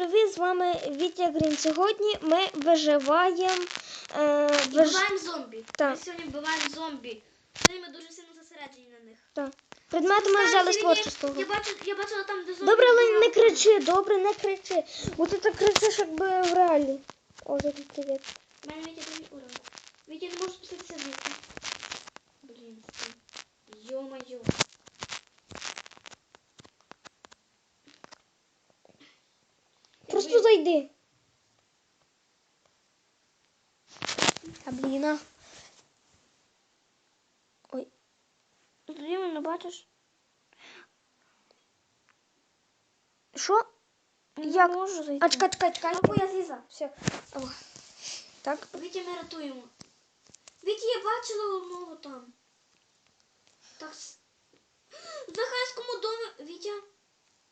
привіт! З вами Вітя Грін. Сьогодні ми виживаємо. Е, І виж... вбиваємо зомбі. Так. Ми сьогодні вбиваємо зомбі. Сьогодні ми дуже сильно зосереджені на них. Так. Предмети ми взяли з творчого. Я бачу, я бачила там, де зомбі. Добре, але не кричи, добре, не кричи. Бо ти так кричиш, якби в реалі. О, Жаки, привіт. У мене Вітя другий уровень. Вітя не може спуститися звідси. Блін, Йо-моє. Просто зайди. Та блін. Ой. Ти мене бачиш? Що? Як? можу зайти. А чекай, чекай, чекай. Або я злізла. Все. О. Так. Вітя, ми рятуємо. Вітя, я бачила одного там. Так. В захайському домі. Вітя.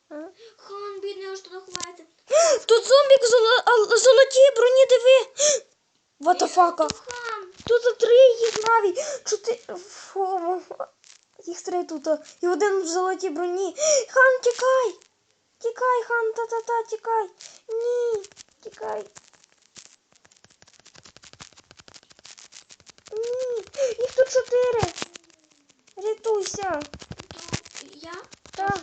Хан, бідний, аж туди ховається. Тут зомбік золо... золоті броні, диви. What the fuck? Хан. Тут три їх навіть. Чотири. Фу. Їх три тут. І один в золотій броні. Хан, тікай. Тікай, хан, та-та-та, тікай. Ні, тікай. Ні, їх тут чотири. Рятуйся. То я? Так.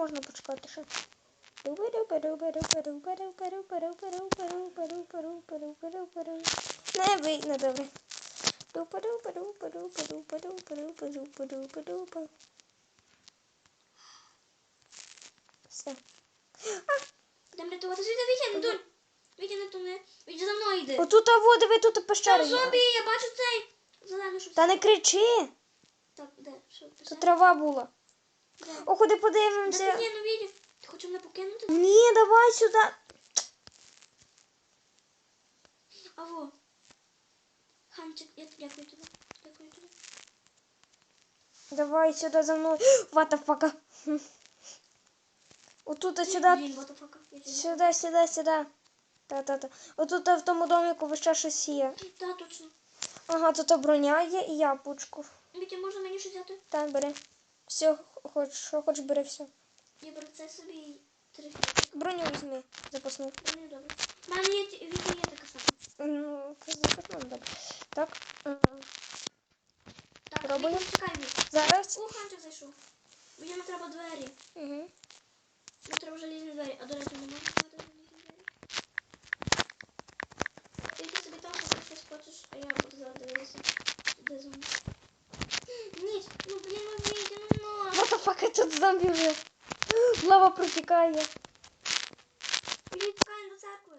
Можна почекати ще. Не вийде, добре. Все. Будемо рятувати. Вітя, Вітя, не ту. Вітя, не туне. Вітя, за мною йди. Отут а води, ви тут пещера Там зомбі, я бачу цей. Зелений, що Та не кричи, Так, де? Що? тут трава була. О, Де подивимося. є, ну Вітя? Ти хочеш мене покинути? Ні, давай сюди. Аво. Ханчик, я дякую тобі. Дякую тобі. Давай сюди за мною. Хм. Отут сюди. Сюди, сюди, сюди. Та-та-та. Отут в тому домику ви ще щось є. Та, точно. Ага, тут броня є і яблучко. Вітя, можна мені щось взяти? Та, бери. Все, хоч, що хоч бери все. Я беру це собі і три. Броню візьми, запасну. Мені добре. Мене є, Вітя, є така сама. Ну, це запасну, добре. Так. Так? Вітя, чекай. Зараз. О, Ханчик зайшов. Вітя, нам треба двері. Угу. Нам треба желізні двері. А, до речі, ми можемо мати желізні двері. Ти собі там, що ти хочеш, а я буду зараз дивитися. Де зомбі? Ні, ну блін, Вітя, ну ну. What the тут зомбі вже. Лава протікає. Тікаємо до церкви.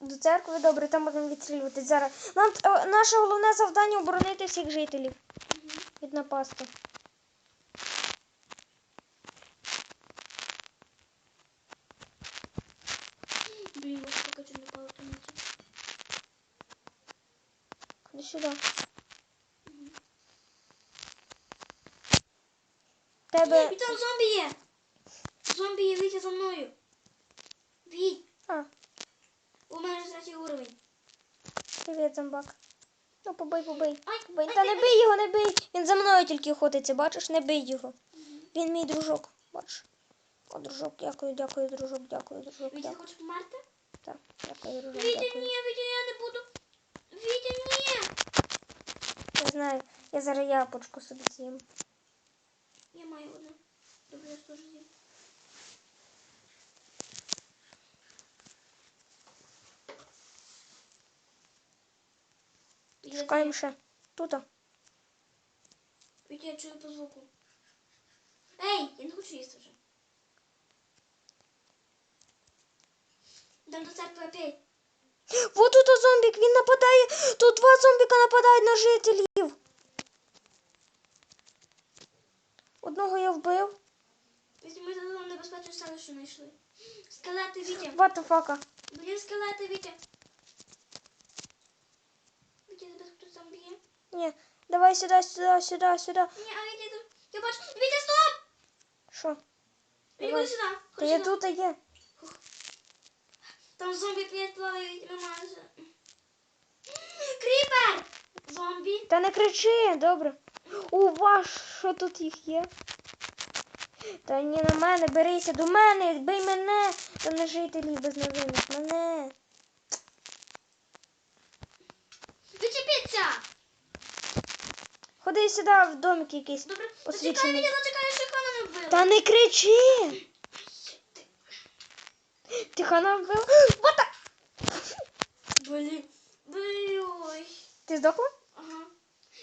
До церкви, добре, там будемо відстрілювати. Зараз. Нам е, наше головне завдання оборонити всіх жителів від напасти. Блін, ось поки не пало тому. Ходи сюди. Тебе. І там зомбі є. Зомбі є, Вітя, за мною. Віть, А, у мене вже третій уровень. привіт, зомбак. Ну, побий, побий. Ай, побий. ай, Та не бий його, не бий. Він за мною тільки ходиться, бачиш, не бий його. Він мій дружок, бачиш. О, дружок, дякую, дякую, дружок, дякую, дружок, Вітя, дякую. хочеш померти? Так, дякую, дружок, Вітя, дякую. ні, Вітя, я не буду. Вітя, ні. Я знаю, я зараз яблучко собі з'їм. Я маю одне. Добре, я теж з'їм. Вітя, Шукаємо ще. Тут. Вітя, я чую по звуку. Ей, я не хочу їсти вже. Йдемо до церкви опять. Вот тут зомбік, він нападає. Тут два зомбіка нападають на жителів. Одного я вбив. Ми додому небезпечну селище знайшли. Скелети, Вітя. What the fuck? Блін, скелети, Вітя. Вітя, тебе хтось там б'є? Ні, давай сюди, сюди, сюди, сюди. Ні, а Вітя тут. Я бачу. Вітя, стоп! Що? Вітя, сюди. Та я тут є. Там зомбі плавають, майже. Кріпер! Зомбі. Та не кричи, добре. У вас що тут їх є? Та ні на мене, берися до мене, бий мене, та не жителі безневинних, мене. Відчепіться! Ходи сюди в домик якийсь. Добре, зачекай мене, зачекай, що хана не вбила. Та не кричи! Ти хана вбив. Вот так! Блін. Блін. Ти здохла? Ага.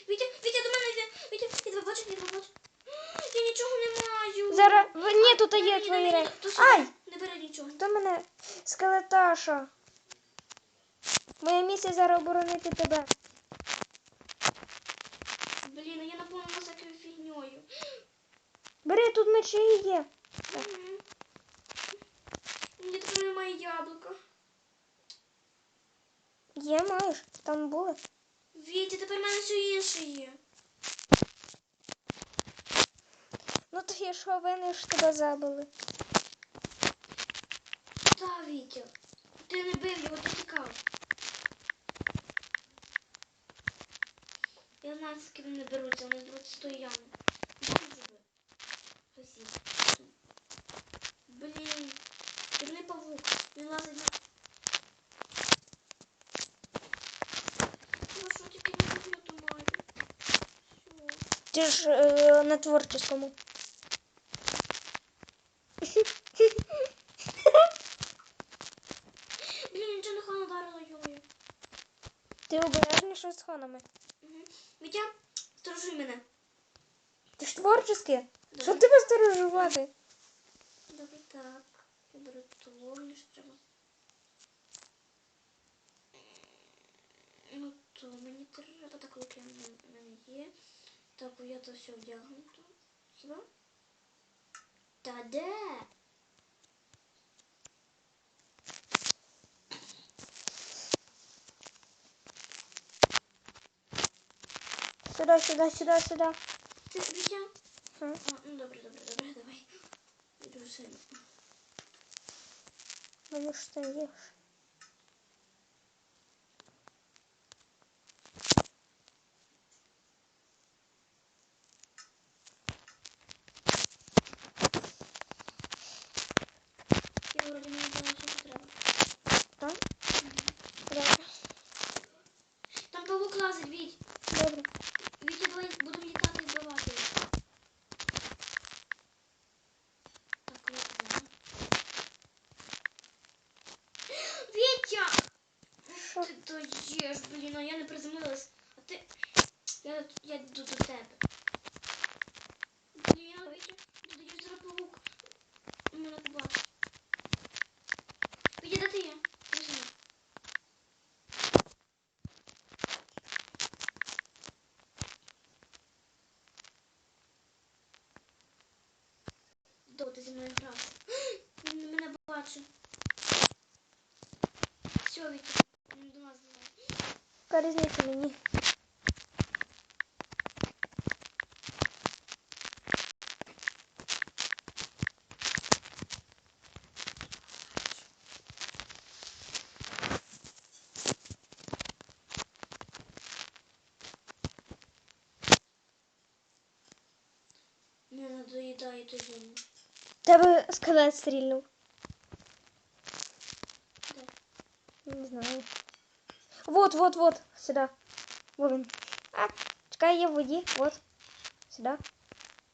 Вітя, Вітя, до мене йде. Вітя, я тебе я нічого не маю. Зараз. Ні, тут є твої не речі. Ай! Не бери нічого. Хто мене? Скелеташа. Моя місія зараз оборонити тебе. Блін, я наповнена всякою фігньою. Бери, тут мечі є. Мгм. Мені тепер немає яблука. Є, маєш. Там були. Вітя, тепер в мене все інше є. Ну то я що винен, що тебе забили. Та, Вітя. Ти не бив його, ти тікав. Я знаю, з ким не беруться, вони тої ями. Блін. Дивний павук. Він лазить на... Ну що тільки не роблю, то маю. Ти ж е, на творческому. Блін, нічого не хана ударила йою. Ти ханами. Угу. Вітя, сторожуй мене. Ти ж творческий. Що тебе сторожувати? Добре, так. Я беру ту вогню, що треба. Ну, то мені треба так луки в мене є. Так, я то все вдягнуто. Хіба? Та де? Сюди, сюда, сюда, сюда. Ты Вітя? Ну добре, добре, добре, давай. Беру сами. Ну что ти їш? Я вроді не знаю, що треба. Там? Мгм. Добре. Там павук лазить, Віть. Добре. Вітя, давай будемо літати і вбивати. їх. Так, ладно. Вітя! Що? Ти даєш, блін, а я не приземлилась. А ти. Я, я йду до тебе. Блін, Вітя, ти даєш зараз павук. Мене побачить. Вітя, де ти є? Візьми. До, ти зі мною грався. Він мене бачить. Вітя, він до нас давай. Яка різниця мені? Не доїдає той гімн. Тебе скелет стрільнув. Де? Не знаю. Вот, вот. Сюда. Во він. А, чекай, я в воді. Вот. Сюди.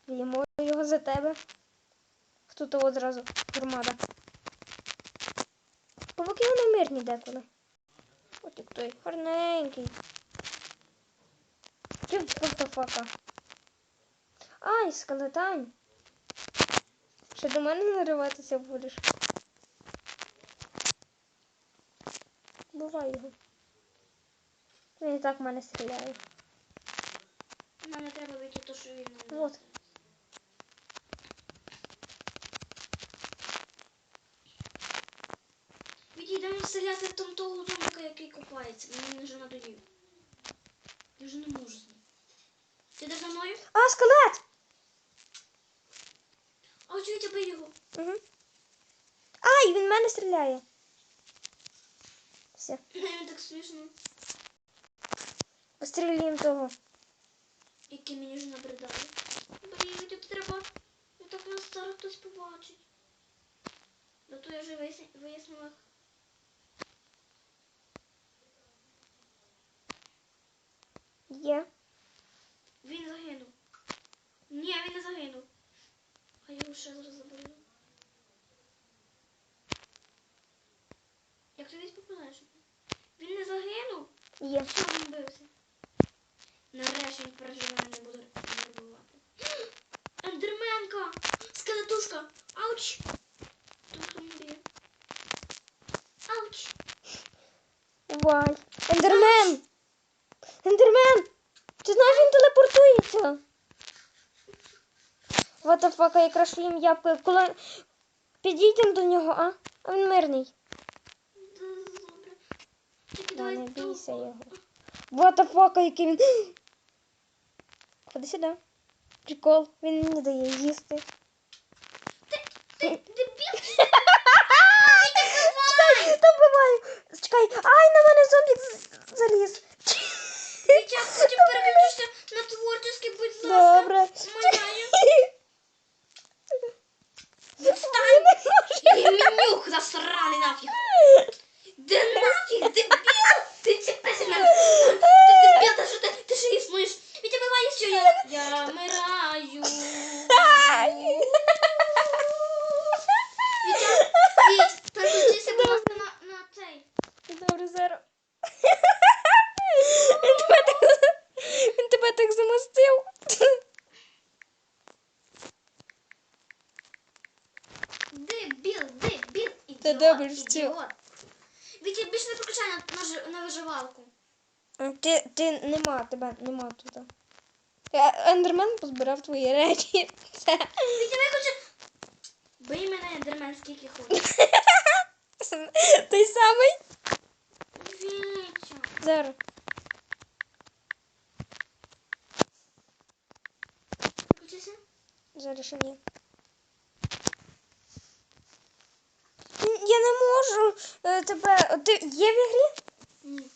Б'ємо його за тебе. То одразу громада. Павуки вони мирні деколи. От як той гарненький. Ти фака. Ай, скелетань. Ще до мене нариватися будеш. Бувай його. Він і так в мене стріляє. Нам не треба вийти то, що він нам. Вот. Відійдемо вселяти там того домика, який купається. Мені вже надоїв. Я вже не можу з ним. Ти йдеш за мною? А, скелет! А ось Вітя бий його. Угу. Ай, він в мене стріляє. Все, Він так смішно. Пострілюємо того. Який мені вже набридає. Блін, Вітя, треба. Він так нас зараз хтось побачить. Да то я вже вияснила. Є. Він загинув. Ні, він не загинув. А я його ще зараз заберу. Як ти десь попадаєш? Він не загинув? Є. Що він бився? Нарешті він переживає, не буде нервувати. Ендерменка! Скелетушка! Ауч! Ауч! Вай. Ендермен! Ендермен! Ти знаєш, він телепортується. What the fuck, а якраз їм ябко. Коли підійдемо до нього, а? А він мирний. Да, не бійся його. What the fuck, який він. Ходи сюди. Прикол, він не дає їсти. Ти, ти дебіл! Чекай, там буває. Чекай, ай, на мене зомбік з- заліз. Вітя, потім переключишся на творческий, будь ласка. Добре. Умоляю. Я Відстань! не можу. І менюх засраний нафіг! Де нафіг, дебіл! Ти чіпайся мене! Ти дебіл, та що ти, добре, що? ідіот. Вітя, більше не переключай на, на, жи- на виживалку. Ти, ти нема, тебе нема тут. Е, Ендермен позбирав твої речі. Це. Вітя, виключи. Бий мене, ендермен, скільки хочеш. Той самий. Вітя. Зараз. Включися. Зараз ще ні. Н- Я не можу е, тебе. Ти є в ігрі? Ні.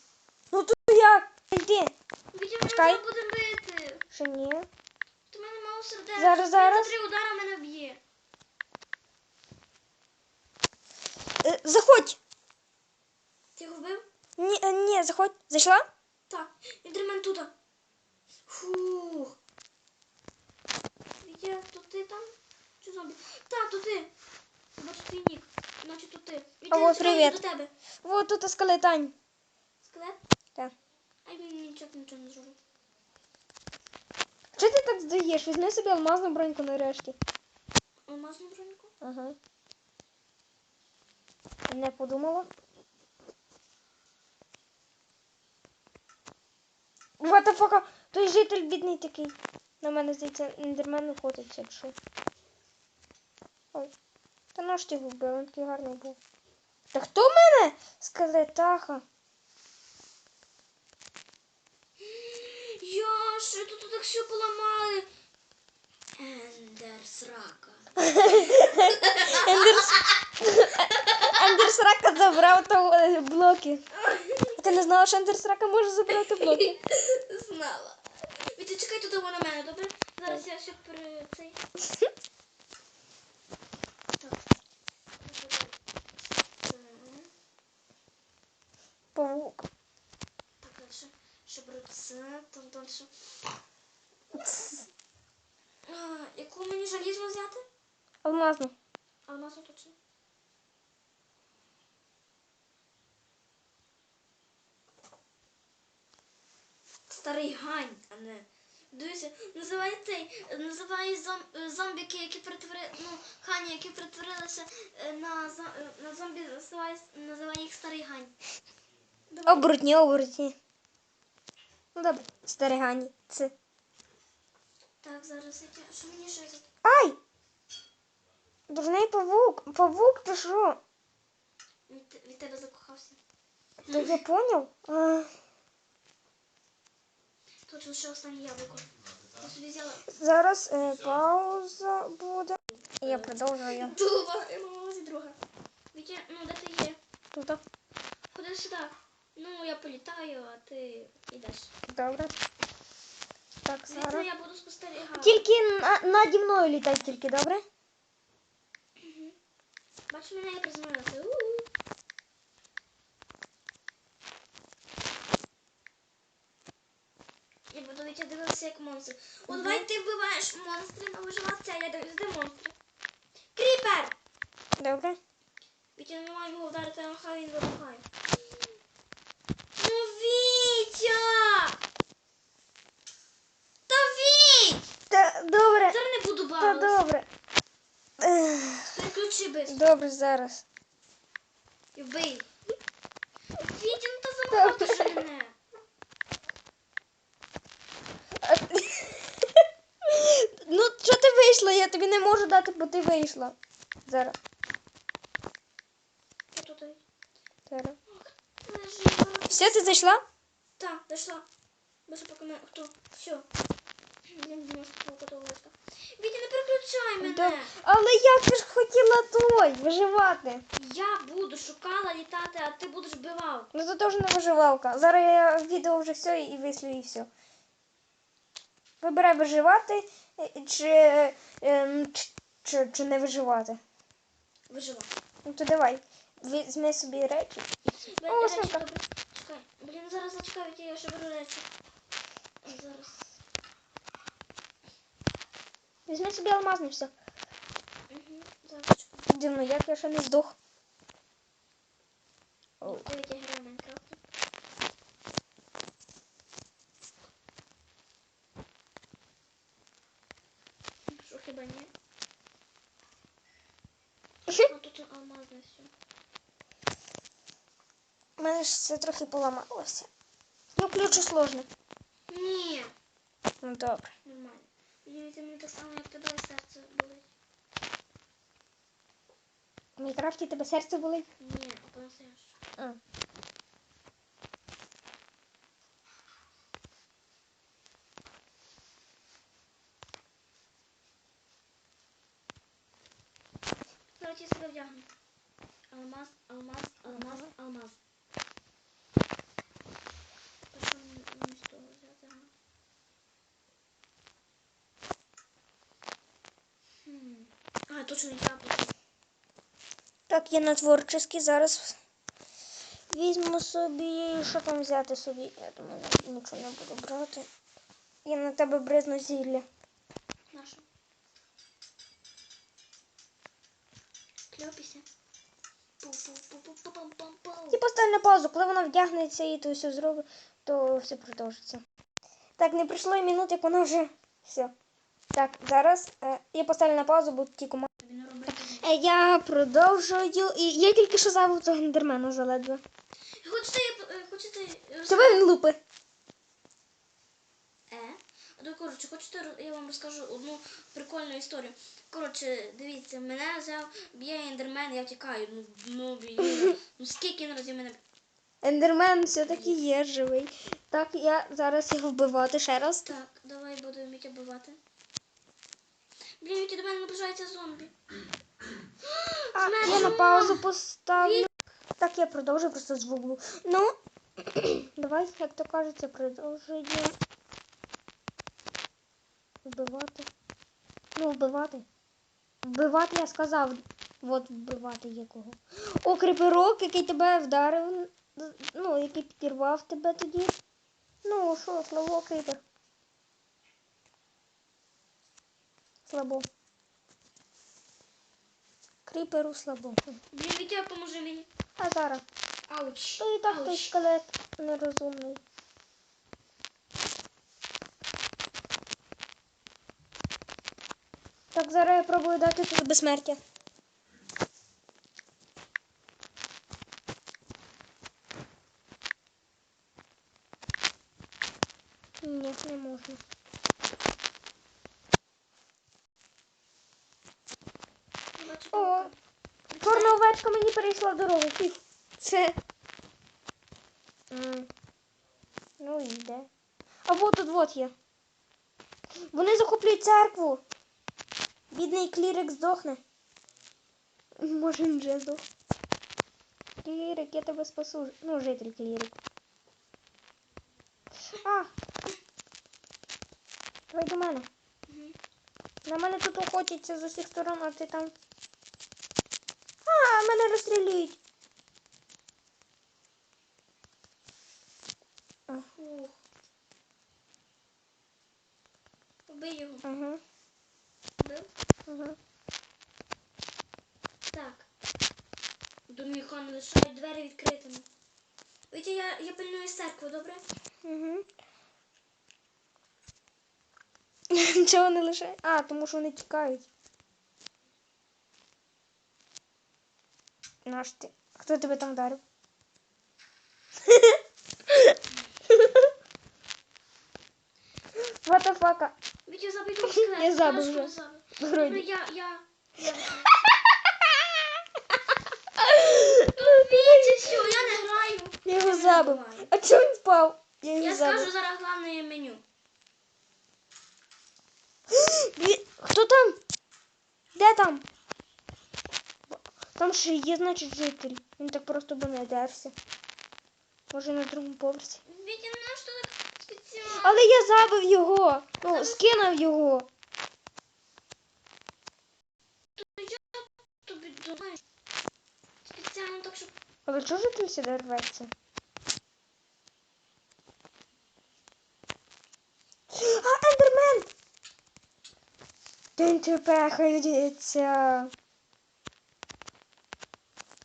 Ну то як? Йди. Мене Чекай. зараз буде бити. Ще ні. Ти мене мало сердечко. Зараз, зараз. За три удара мене б'є. Е, Заходь. Ти його вбив? Ні, е, ні, заходь. Зайшла? Так. Ендермен тут. Фух. Вітя, то ти там? Чи зомбі? Так, то ти. Бачу твій нік. Значить, то ти. Алло, привіт. до тебе. Вот тут скелетань. Скелет? Так. Ай, він нічого, нічого не зробив. Що ти так здаєш? Візьми собі алмазну броньку нарешті. Алмазну броньку? Ага. Не подумала. What the fuck? Той житель бідний такий. На мене здається, ендермен охотиться, якщо. Ой. Та його вбив, він такий гарний був. Та хто в мене? Скелетаха. Я що тут так все поламали? Ендер срака. Ендер... Ендер забрав то е, блоки. А ти не знала, що Ендер Срака може забрати блоки? Знала. Вітя, чекай тут на мене, добре? Зараз я все пере... цей. Так. Мгм. Павук. Так, дальше. Ще беру це, там дальше. А, яку мені желізну взяти? Алмазну. Алмазну точно. Старий гань, а не. Дивися, називає цей, називає зом, е, зомбіки, які перетворили, ну, хані, які перетворилися е, на, е, на зомбі, називає, називає їх старий гань. Давай. Оборотні, оборотні. Ну добре, стерегані. Це. Так, зараз яке. Що мені ще за Ай! Дурний павук. Павук, ти що? від, від тебе закохався? Та я поняв. А, Точно ще останнє яблуко. Я собі взяла. зараз е, пауза буде. Я продовжую. Дуба, я мала зі друга. Вітя, ну де ти є? Тут. Ходи сюди. Ну, я політаю, а ти йдеш. Добре. Так, Звідти зараз. я буду спостерігати. Тільки на, наді мною літай тільки, добре? Бачиш, мене я приземлилася. У-у. Я як монстр. О, давай ти вбиваєш монстри на виживатися, а я дивлюсь, де монстри. Кріпер! Добре. Вітя не має його вдарити, а хай він вибухає. Ну, Вітя! Та Віть! Та добре. Зараз не буду Та бавитися. добре. Ех, Переключи без. Добре зараз. І вбий. Вітя, ну та забагато вже мене. Ну, що ти вийшла? Я тобі не можу дати, бо ти вийшла. Зараз. Я тут. Зараз. Все, ти зайшла? Так, дошла. Боже, поки. Хто? Все. Я не що. Вітя, не переключай мене. Доб- Але я ж хотіла той виживати. Я буду шукала літати, а ти будеш вбивав. Ну це теж не виживалка. Зараз я відео вже все і вислю і все. Вибирай виживати чи, ем, чи, чи, чи не виживати. Виживав. Ну то давай. Візьми собі речі. Блін, О, речі, добре. Чекай. Блін, зараз зачекай, Вітя, я ще беру речі. Зараз. Візьми собі алмазний все. Угу, зараз. Дивно, як я ще не здох. О. Грає в Майнкрафт. Що хіба ні? А тут алмазне все. У мене ж все трохи поламалося. Ну, ключ сложно. Ні. Ну добре. Нормально. Уявіться, мені так само, як тебе серце болить. В Майнкрафті тебе серце болить? Ні. А. Зараз я себе вдягну. Алмаз, алмаз, алмаз, алмаз. Та що мені мені з того взяти, ага? Хм. А, точно яблуко. Так, я на творческий зараз візьму собі. Що там взяти собі? Я думаю, нічого не буду брати. Я на тебе бризну зілля. Нашу. Кльопіся. І постав на паузу, коли вона вдягнеться і то все зробить, то все продовжиться. Так, не пройшло і минут, як вона вже все. Так, зараз е, я поставлю на паузу, бо ті команди. Тобі не робити. Е, я продовжую. І я тільки що забув цього гендермена заледве. Хочете, е, хочете... Тебе він лупи. Е? Коротше, хочете, я вам розкажу одну прикольну історію. Коротше, дивіться, мене взяв, б'є ендермен, я втікаю. Ну, ну, блін, ну скільки разів мене... Ендермен все-таки є живий. Так, я зараз його вбивати ще раз. Так, давай буду вміти вбивати. Блін, Віті, до мене наближається зомбі. А, я на паузу поставлю. Так, я продовжую, просто звук був. Ну, давай, як то кажеться, продовжуємо. Вбивати. Ну, вбивати. Вбивати я сказав. От вбивати якого. О, кріперок, який тебе вдарив. Ну, який підірвав тебе тоді. Ну, що, слабо, кріпер. Слабо. Кріперу слабо. Блін, Вітя, поможи мені. А зараз. Ауч. То і так той шкалет нерозумний. Так, зараз я пробую дати тут безсмертя. Ні, не можна. Я бачу О, паука. чорна овечка мені перейшла дорогу. Це. М. Ну і йде. А вот тут вот є. Вони захоплюють церкву. Бідний клірик здохне. Може він вже здох. Клірик, я тебе спасу. Ну, житель клірик. А! Давай до мене. На мене тут охотяться з усіх сторон, а ти там. А, мене розстрілюють. Ух. Вбий його. Угу, Вбив? угу. Так. Думаю, хан лишають двері відкритими. Вітя, я, я пильную церкву, добре? Угу. Чого не лише? А, тому що вони тікають. Наш ти. Хто тебе там вдарив? What the fuck? Вітя, забий того скелета. Я забив Хорошо, вже. забив. Вроді. Добре, я, я, я відкрию. Вітя, що, я не граю. Я його не забив. буває. А чого він впав? Я його Я забив. скажу зараз головне меню. Ві- Хто там? Де там? Там ще є, значить, житель. Він так просто би не дерся. Може на другому поверсі. Вітя, ну що так спеціально? Але я забив його. Ну, скинув його. Тобі думаєш? Спеціально так, щоб... Але чого житель сюди рветься? А, ендермен! Він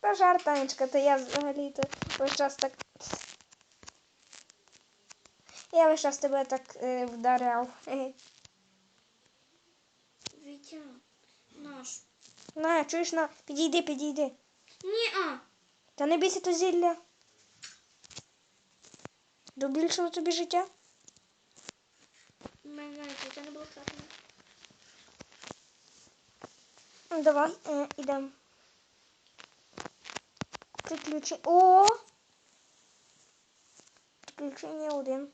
тепехається. Пожар, Танечка, то я взагалі-то весь час так. Я весь час тебе так е, вдаряв. Вітя, наш. На, чуєш на, підійди, підійди. Ні, а. Та не бійся то зілля. Добільшого тобі життя. Мене життя не було втратено. Ну, Давай, е, ідемо. Приключи. О! Приключення один.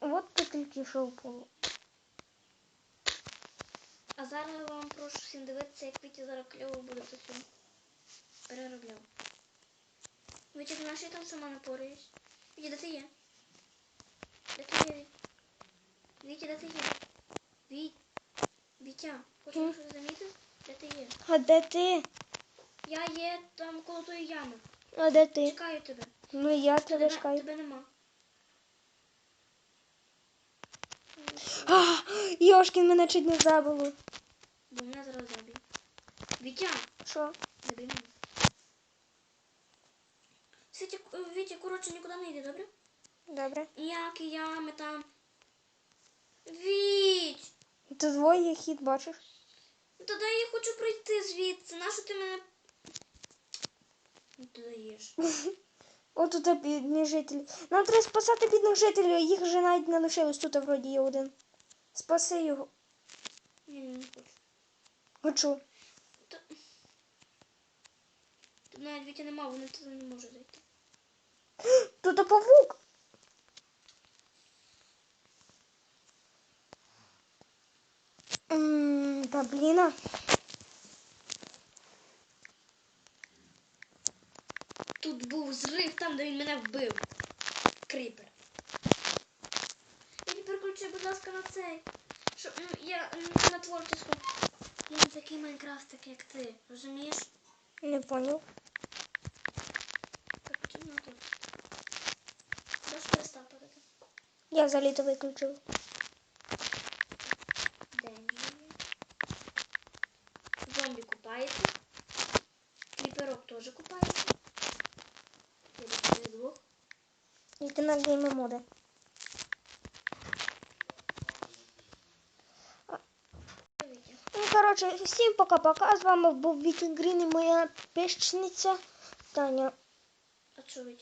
От ти тільки що впало. А зараз я вам прошу всім дивитися, як Вітя зараз кльово буде це все переробляв. Вітя, знаєш, я там сама напораюсь. Вітя, де ти є? Де ти є? Вітя, де ти є? Віть. Вітя, хочеш щось замітити? Де ти є? А де ти? Я є там коло тої ями. А де ти? Чекаю тебе. Ну я тебе чекаю. тебе нема. А, Йошкін мене чуть не забило. Бо мене зараз забій. Вітя, Що? забій мене. Світя, е, Вітя, коротше, нікуди не йди, добре? Добре. Ніякі ями там. Віть! Це двоє хід бачиш? Ну тоді я хочу пройти звідси. Нащо ти мене. Даєш. Тут бідні жителі. Нам треба спасати бідних жителів, їх вже навіть не лишилось. Тут вроді є один. Спаси його. Ні, ні, не хочу. Хочу. Та... Тут навіть Вітя нема, вони туди не можуть зайти. Тут павук. М, Та блін. Тут був зрив там, де він мене вбив. Кріпер. Я переключи, будь ласка, на цей. Щоб, ну, я на творчість. Я не такий майнкрафтик, як ти. Розумієш? Не поняв. Так, тут? Даш перестав. Я взагалі то виключив. Де він є? Зомбі купається. Кріперок теж купається. Я до двох. Ти моди. Ну, коротше, всім пока-пока. З вами був Вітя Грін і моя пещниця Таня. А?